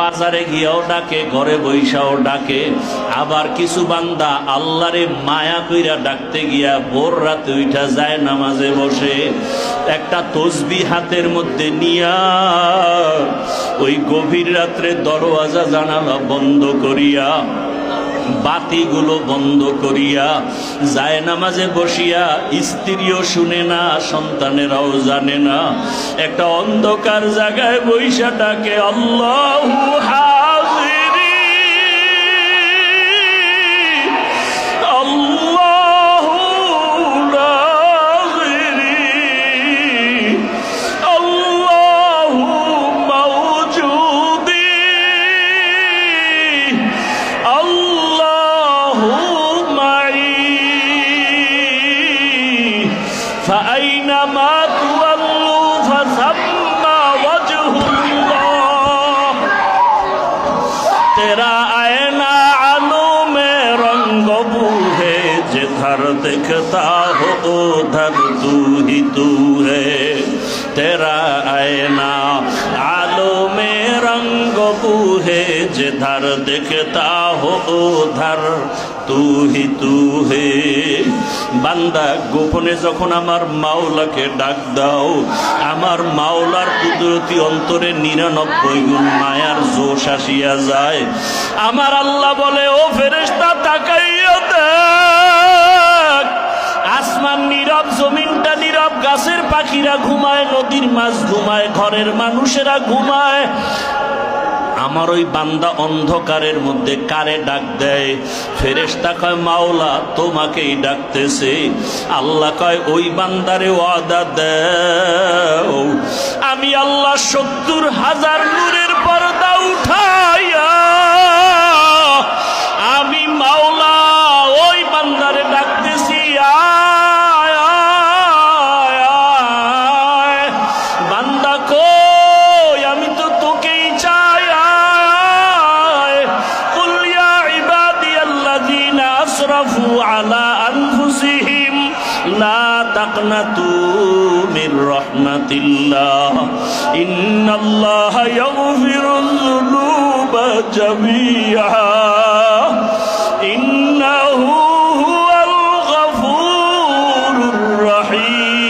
বাজারে গিয়াও ডাকে, ঘরে বৈশাও ডাকে। আবার কিছু বান্দা আল্লাহরে মায়া কইরা ডাকতে গিয়া ভোর রাতে উঠা যায় নামাজে বসে। একটা তসবি হাতের মধ্যে নিয়া ওই গভীর রাত্রে দরওয়াজা জানালা বন্ধ করিয়া, বাতিগুলো বন্ধ করিয়া যায় নামাজে বসিয়া, স্ত্রীও শুনে না, সন্তানেরাও জানে না। একটা অন্ধকার জায়গায় বৈশাটাকে আল্লাহ فأينما تولوا فثم وجه الله تیرا آئینہ آنوں میں رنگ بو ہے جدھر دکھتا ہو ادھر تو ہی تو ہے تیرا آئینہ آلو میں رنگ بو ہے جدھر دکھتا ہو ادھر তু হে বান্দা, গোপনে যখন আমার মাওলাকে ডাক দাও, আমার মাওলার কুদরতি অন্তরে নিরানব্বই গুণ মায়ার জোশ আসিয়া যায়। আমার আল্লাহ বলে, ও ফেরেস্তা তাকাইয়া দেখ। আসমান নীরব, জমিনটা নীরব, গাছের পাখিরা ঘুমায়, নদীর মাছ ঘুমায়, ঘরের মানুষেরা ঘুমায়। আমার ওই বান্দা অন্ধকারের মধ্যে কারে ডাক দেয়? ফেরেস্তা কয়, মাওলা, তোমাকেই ডাকতেছে। আল্লাহ কয়, ওই বান্দারে ওয়াদা দেও। আমি আল্লাহ সত্তর হাজার নূরের পর্দা উঠাইয়া তাকনাতু মির রাহমাতিল্লাহ। ইন্নাল্লাহা ইয়াগফিরুয যুনুবা জামিআ। ইন্নাহু হুয়াল গফুরুর রহিম।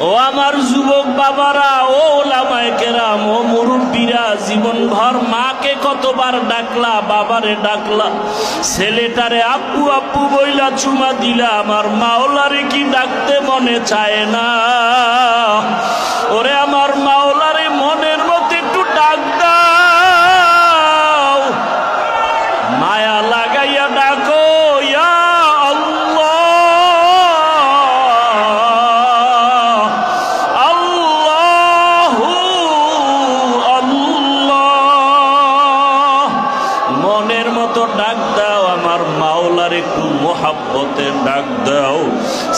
ও আমার যুবক বাবারা, ও ওলামায়ে কেরাম, ও মুরব্বীরা জীবন ভর মাকে কতবার ডাকলা, বাবারে ডাকলা, ছেলেটারে আপু আপু বইলা চুমা দিলা, আমার মাওলারে কি ডাকতে মনে চায় না? মাওলার একটু মোহাব্বতের ডাক দাও।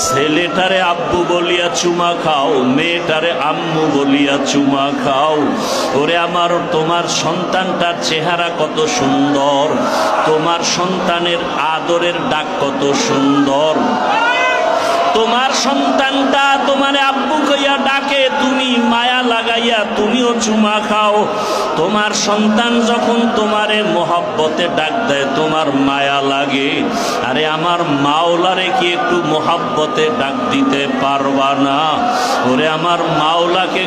ছেলেটারে আব্বু বলিয়া চুমা খাও, মেয়েটারে আম্মু বলিয়া চুমা খাও। ওরে আমার, তোমার সন্তানটার চেহারা কত সুন্দর, তোমার সন্তানের আদরের ডাক কত সুন্দর। তোমার সন্তানটা তোমার আব্বু কইয়া ডাকে, তুমি মায়া লাগাইয়া তুমিও চুমা খাও। তোমার সন্তান যখন তোমারে মহাব্বতে ডাক দেয়, তোমার মায়া লাগে। আরে আমার মাওলারে কি একটু মহাব্বতে ডাক দিতে পারবা না? ওরে আমার মাওলাকে